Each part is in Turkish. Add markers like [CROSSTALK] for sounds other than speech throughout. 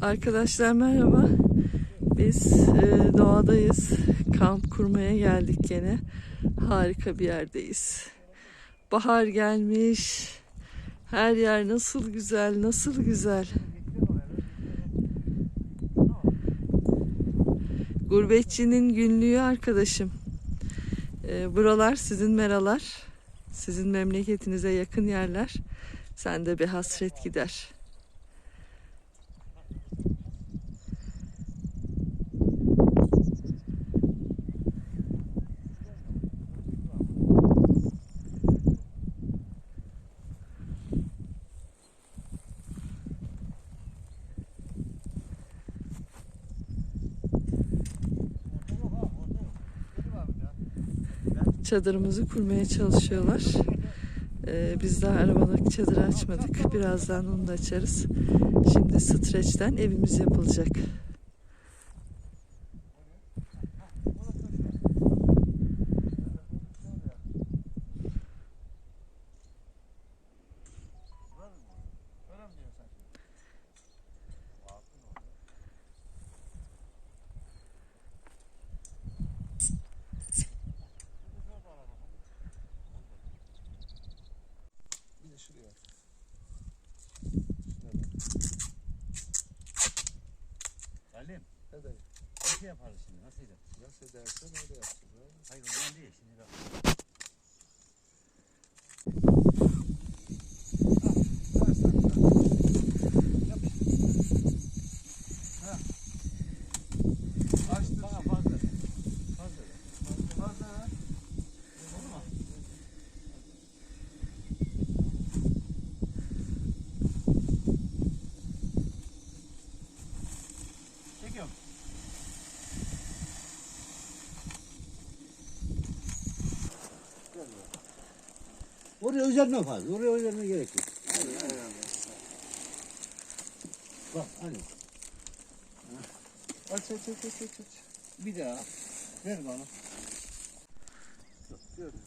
Arkadaşlar merhaba. Biz e, doğadayız. Kamp kurmaya geldik gene. Harika bir yerdeyiz. Bahar gelmiş. Her yer nasıl güzel, nasıl güzel. Gurbetçinin günlüğü arkadaşım. E, buralar sizin meralar. Sizin memleketinize yakın yerler. Sen de bir hasret gider. Çadırımızı kurmaya çalışıyorlar. Ee, biz daha arabadaki çadırı açmadık. Birazdan onu da açarız. Şimdi streçten evimiz yapılacak. Şuraya. Halim, Ne dayı? nasıl yaparız şimdi? Nasıl ederiz? Nasıl edersen öyle yapacağız. Hayır ondan değil şimdi bak. Açtım. Bana fazla. Fazla. Fazla. Oldu mu? Çekiyorum. Oraya özenme fazla. Oraya özenme gerek yok. Bak hani Aç aç aç aç aç. bir daha ver bana. Gördüm.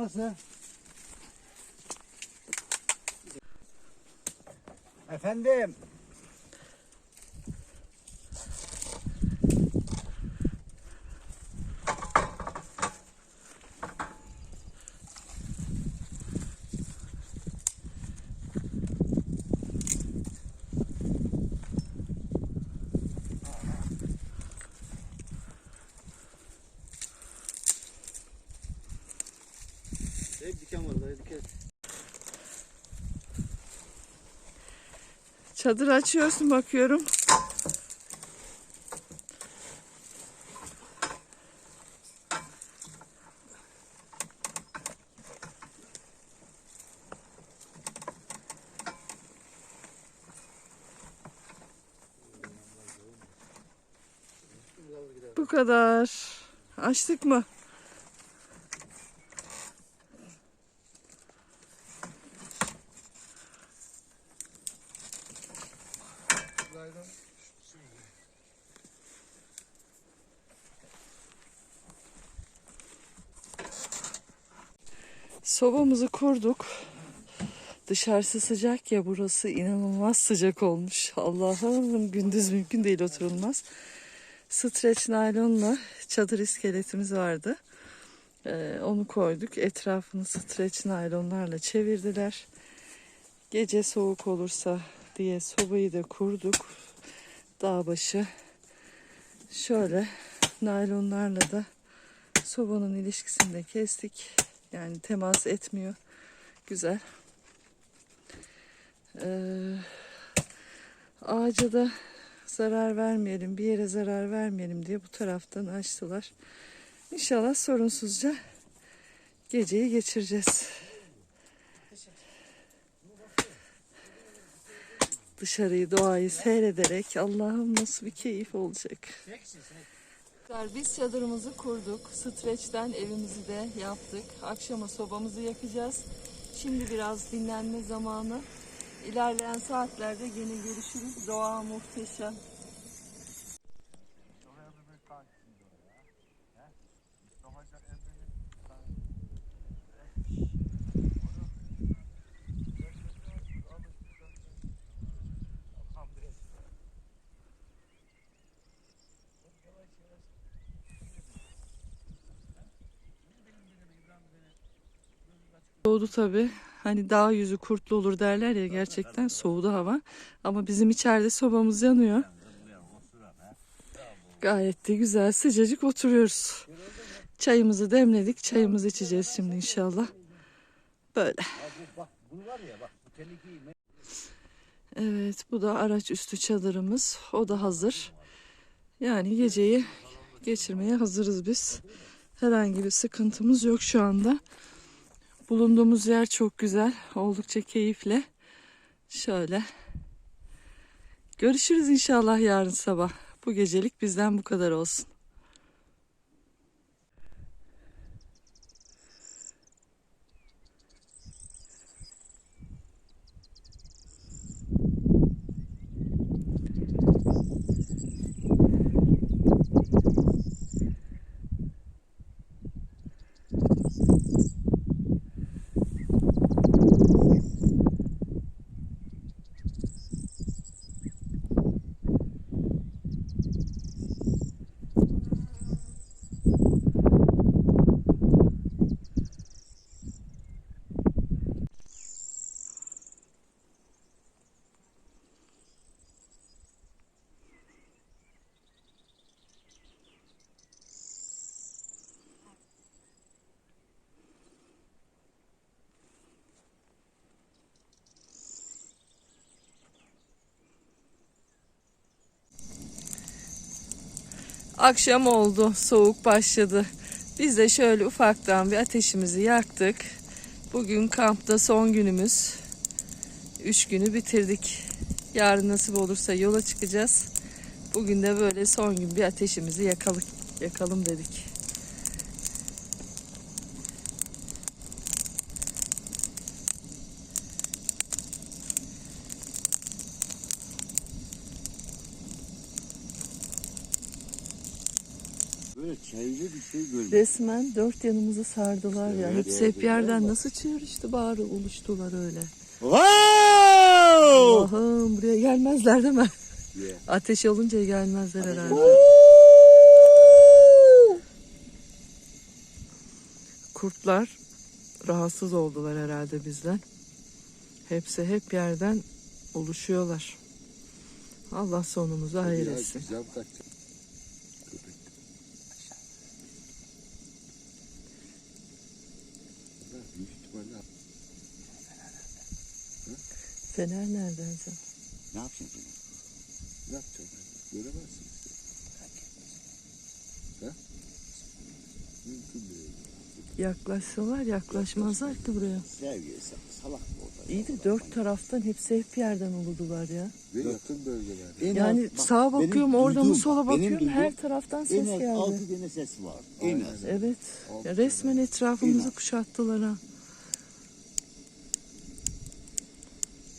Nasıl? Efendim. Hep diken vallahi diken. Çadır açıyorsun bakıyorum. Bu kadar. Açtık mı? Sobamızı kurduk. Dışarısı sıcak ya burası inanılmaz sıcak olmuş. Allah'ım gündüz mümkün değil oturulmaz. Streç naylonla çadır iskeletimiz vardı. Ee, onu koyduk. Etrafını streç naylonlarla çevirdiler. Gece soğuk olursa diye sobayı da kurduk. Dağ başı. Şöyle naylonlarla da sobanın ilişkisini de kestik. Yani temas etmiyor. Güzel. Ee, ağaca da zarar vermeyelim, bir yere zarar vermeyelim diye bu taraftan açtılar. İnşallah sorunsuzca geceyi geçireceğiz. Dışarıyı, doğayı seyrederek Allah'ım nasıl bir keyif olacak. Biz çadırımızı kurduk. Streçten evimizi de yaptık. Akşama sobamızı yakacağız. Şimdi biraz dinlenme zamanı. İlerleyen saatlerde yine görüşürüz. Doğa muhteşem. Oraya bir bir tank şimdi oraya. He? Mustafa Can Emre'nin tank. Soğudu tabii. Hani dağ yüzü kurtlu olur derler ya gerçekten soğudu hava. Ama bizim içeride sobamız yanıyor. Gayet de güzel sıcacık oturuyoruz. Çayımızı demledik. Çayımızı içeceğiz şimdi inşallah. Böyle. Evet bu da araç üstü çadırımız. O da hazır. Yani geceyi geçirmeye hazırız biz. Herhangi bir sıkıntımız yok şu anda. Bulunduğumuz yer çok güzel. Oldukça keyifli. Şöyle. Görüşürüz inşallah yarın sabah. Bu gecelik bizden bu kadar olsun. Akşam oldu, soğuk başladı. Biz de şöyle ufaktan bir ateşimizi yaktık. Bugün kampta son günümüz. Üç günü bitirdik. Yarın nasip olursa yola çıkacağız. Bugün de böyle son gün bir ateşimizi yakalım, yakalım dedik. Çaylı bir şey görmedim. Resmen dört yanımızı sardılar ya. Evet, Hepsi hep yerden nasıl çığırıştı bağırı oluştular öyle. Wow! Allah'ım buraya gelmezler değil mi? Yeah. Ateş olunca gelmezler herhalde. Kurtlar rahatsız oldular herhalde bizden. Hepsi hep yerden oluşuyorlar. Allah sonumuzu hayır etsin. Fener nereden sen? Ne yapacaksın? ne yapacağım ben? Göremezsin işte. Ha? Mümkün değil. Yaklaşsalar yaklaşmazlar ki buraya. Sevgi sa- salak bu orada. İyi de dört taraftan hepsi hep yerden oludular ya. Ve yakın bölgelerde. En Yani az- bak, sağa benim bakıyorum orada mı duyduğum- sola benim bakıyorum duyduğum her taraftan ses En az geldi. altı tane ses var. En az. Evet. Ya resmen etrafımızı kuşattılar ha.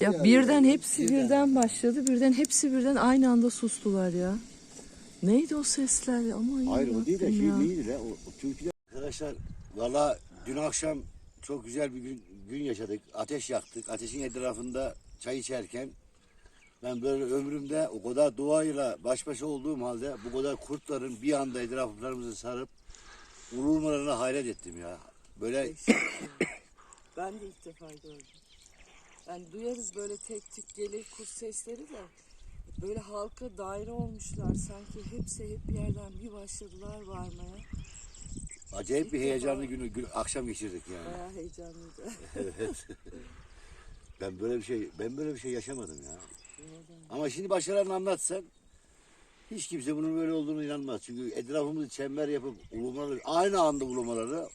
Ya Ya, birden hepsi birden. birden başladı. Birden hepsi birden aynı anda sustular ya. Neydi o sesler? ya? Aman Hayır o değil de şey ya. neydi de o, o türküler. Arkadaşlar valla dün akşam çok güzel bir gün, gün yaşadık. Ateş yaktık. Ateşin etrafında çay içerken ben böyle ömrümde o kadar doğayla baş başa olduğum halde bu kadar kurtların bir anda etraflarımızı sarıp vurulmalarına hayret ettim ya. Böyle Ben de ilk defa gördüm. Yani duyarız böyle tek tük gelir kuş sesleri de böyle halka daire olmuşlar sanki hepsi hep bir yerden bir başladılar varmaya. acayip bir heyecanlı defa. günü gün, akşam geçirdik yani. Bayağı heyecanlıydı. [LAUGHS] Evet. ben böyle bir şey ben böyle bir şey yaşamadım ya. Ama şimdi başkalarına anlatsan hiç kimse bunun böyle olduğunu inanmaz. Çünkü etrafımızı çember yapıp ulumaları aynı anda ulumaları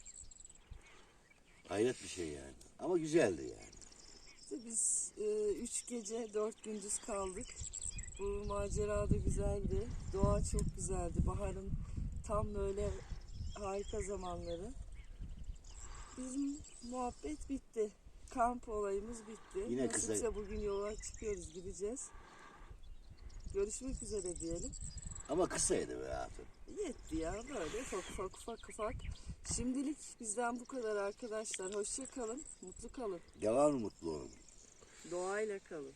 hayret bir şey yani. Ama güzeldi yani. İşte biz e, üç gece dört gündüz kaldık. Bu macera da güzeldi. Doğa çok güzeldi. Baharın Tam böyle harika zamanları. Bizim muhabbet bitti. Kamp olayımız bitti. Yine Nasipse kısa- bugün yola çıkıyoruz, gideceğiz. Görüşmek üzere diyelim. Ama kısaydı be hatun. Yetti ya böyle ufak ufak ufak ufak. Şimdilik bizden bu kadar arkadaşlar. Hoşça kalın, mutlu kalın. Devam mutlu olun. Doğayla kalın.